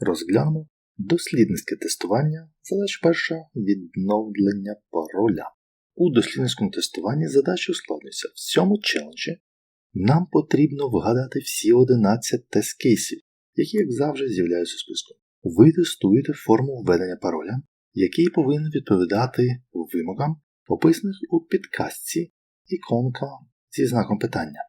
Розглянемо дослідницьке тестування, задача перша відновлення пароля. У дослідницькому тестуванні задача ускладнюється. В цьому челенджі нам потрібно вгадати всі 11 тест-кейсів, які, як завжди, з'являються у списку. Ви тестуєте форму введення пароля, який повинен відповідати вимогам, описаних у підказці іконка зі знаком питання.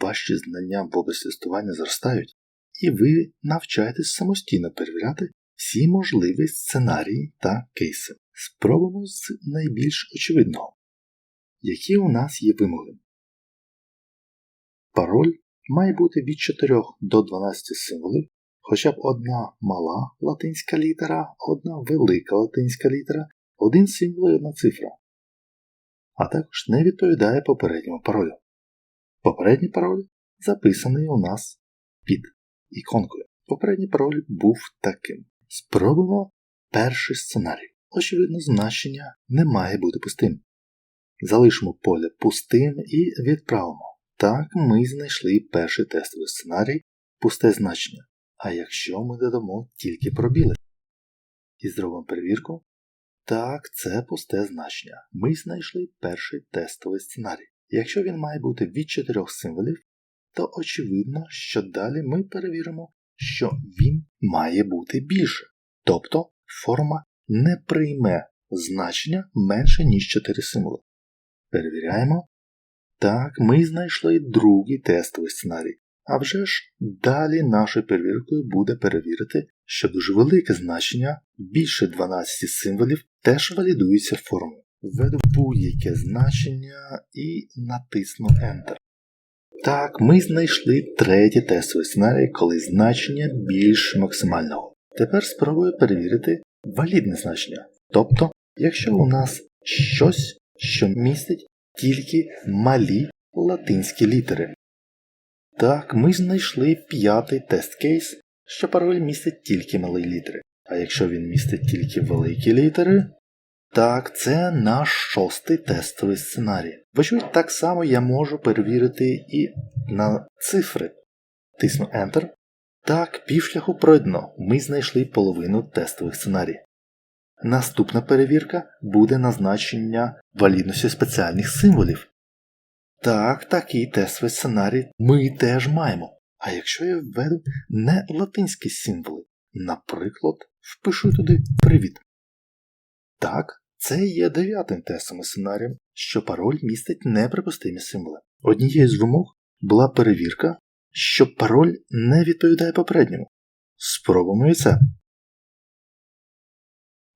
Ваші знання в області тестування зростають, і ви навчаєтесь самостійно перевіряти всі можливі сценарії та кейси. Спробуємо з найбільш очевидного. Які у нас є вимоги? Пароль має бути від 4 до 12 символів, хоча б одна мала латинська літера, одна велика латинська літера, один символ і одна цифра. А також не відповідає попередньому паролю. Попередній пароль записаний у нас під іконкою. Попередній пароль був таким. Спробуємо перший сценарій. Очевидно, значення не має бути пустим. Залишимо поле пустим і відправимо. Так, ми знайшли перший тестовий сценарій, пусте значення. А якщо ми додамо тільки пробіли і зробимо перевірку, так, це пусте значення. Ми знайшли перший тестовий сценарій. Якщо він має бути від чотирьох символів, то очевидно, що далі ми перевіримо, що він має бути більше. Тобто форма не прийме значення менше, ніж 4 символи. Перевіряємо. Так, ми знайшли другий тестовий сценарій. А вже ж далі нашою перевіркою буде перевірити, що дуже велике значення більше 12 символів теж валідується формою. Введу будь-яке значення і натисну Enter. Так, ми знайшли третій тестовий сценарій, коли значення більше максимального. Тепер спробую перевірити валідне значення. Тобто, якщо у нас щось, що містить тільки малі латинські літери. Так, ми знайшли п'ятий тест-кейс, що пароль містить тільки малі літери. А якщо він містить тільки великі літери, так, це наш шостий тестовий сценарій. Вочевидь, так само я можу перевірити і на цифри. Тисну Enter. Так, півшляху пройдено. Ми знайшли половину тестових сценаріїв. Наступна перевірка буде назначення валідності спеціальних символів. Так, такий тестовий сценарій ми теж маємо. А якщо я введу не латинські символи, наприклад, впишу туди привіт. Так, це є дев'ятим тестовим сценарієм, що пароль містить неприпустимі символи. Однією з вимог була перевірка, що пароль не відповідає попередньому. Спробуємо і це.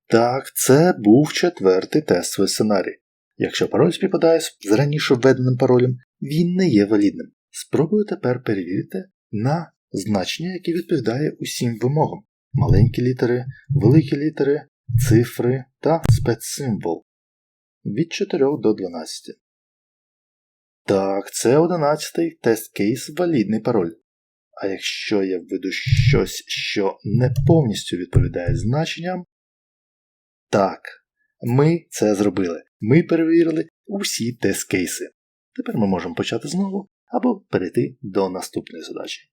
Так, це був четвертий тестовий сценарій. Якщо пароль співпадає з раніше введеним паролем, він не є валідним. Спробую тепер перевірити на значення, яке відповідає усім вимогам: маленькі літери, великі літери, цифри та спецсимвол від 4 до 12. Так, це 11 тест-кейс валідний пароль. А якщо я введу щось, що не повністю відповідає значенням, так, ми це зробили. Ми перевірили усі тест-кейси. Тепер ми можемо почати знову або перейти до наступної задачі.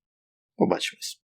Побачимось.